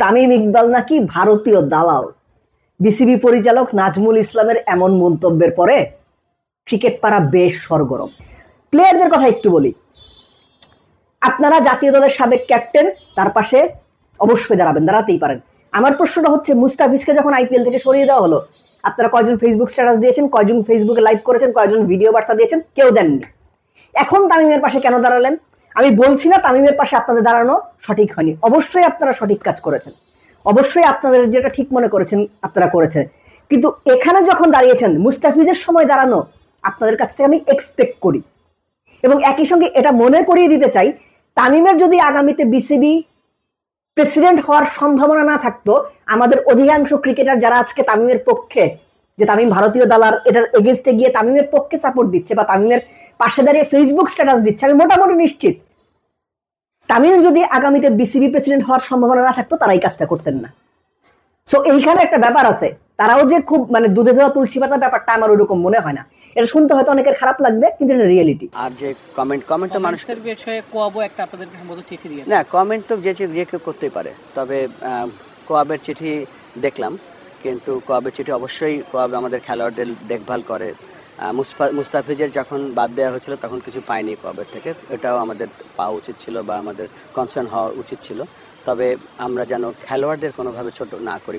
তামিম ইকবাল নাকি ভারতীয় দালাল? বিসিবি পরিচালক নাজমুল ইসলামের এমন মন্তব্যের পরে ক্রিকেট পাড়া বেশ সরগরম। প্লেয়ারদের কথা একটু বলি। আপনারা জাতীয় দলের সাবেক ক্যাপ্টেন তার পাশে অবশ্যই দাঁড়াবেন, দাঁড়াতেই পারেন। আমার প্রশ্নটা হচ্ছে, মুস্তাফিজকে যখন আইপিএল থেকে সরিয়ে দেওয়া হলো, আপনারা কয়জন ফেসবুক স্ট্যাটাস দিয়েছেন, কয়জন ফেসবুকে লাইভ করেছেন, কয়জন ভিডিও বার্তা দিয়েছেন, কেউ দেননি। এখন তামিমের পাশে কেন দাঁড়ালেন? আমি বলছি না তামিমের পাশে আপনাদের দাঁড়ানো সঠিক হয়নি। অবশ্যই আপনারা সঠিক কাজ করেছেন। অবশ্যই আপনাদের যেটা ঠিক মনে করেছেন, আপনারা করেছেন। কিন্তু এখানে যখন দাঁড়িয়েছেন, মুস্তাফিজের সময় দাঁড়ানো আপনাদের কাছ থেকে আমি এক্সপেক্ট করি। এবং একই সঙ্গে এটা মনে করিয়ে দিতে চাই, তামিমের যদি আগামীতে বিসিবি প্রেসিডেন্ট হওয়ার সম্ভাবনা না থাকতো, আমাদের অধিকাংশ ক্রিকেটার যারা আজকে তামিমের পক্ষে, যে তামিম ভারতীয় দালার এটার এগেনস্টে গিয়ে তামিমের পক্ষে সাপোর্ট দিচ্ছে বা তামিমের পাশে দাঁড়িয়ে ফেসবুক স্ট্যাটাস দিচ্ছে, আমি মোটামুটি নিশ্চিত তামিম যদি আগামীতে বিসিবি প্রেসিডেন্ট হওয়ার সম্ভাবনা না থাকতো তারা এই কাজটা করতেন না। সো এইখানে একটা ব্যাপার আছে। তারাও যে খুব মানে দুধে দেওয়া তুলসী পাতার ব্যাপারটা আমার ওরকম মনে হয় না। এটা শুনতে হয়তো অনেকের খারাপ লাগবে কিন্তু এটা রিয়েলিটি আর যে কমেন্ট কমেন্ট তো মানুষের বিষয়ে কোয়াবো একটা আপনাদেরকে সম্ভবত চিঠি দিয়ে না কমেন্ট তো যে যে কেউ করতেই পারে। তবে আহ, কোয়াবের চিঠি দেখলাম। কিন্তু কোয়াবের চিঠি অবশ্যই কোয়াব আমাদের খেলোয়াড়দের দেখভাল করে। মুস্তাফিজের যখন বাদ দেওয়া হয়েছিল, তখন কিছু পায়নি কবের থেকে। এটাও আমাদের পাওয়া উচিত ছিল বা আমাদের কনসার্ন হওয়া উচিত ছিল। তবে আমরা যেন খেলোয়াড়দের কোনোভাবে ছোট না করি।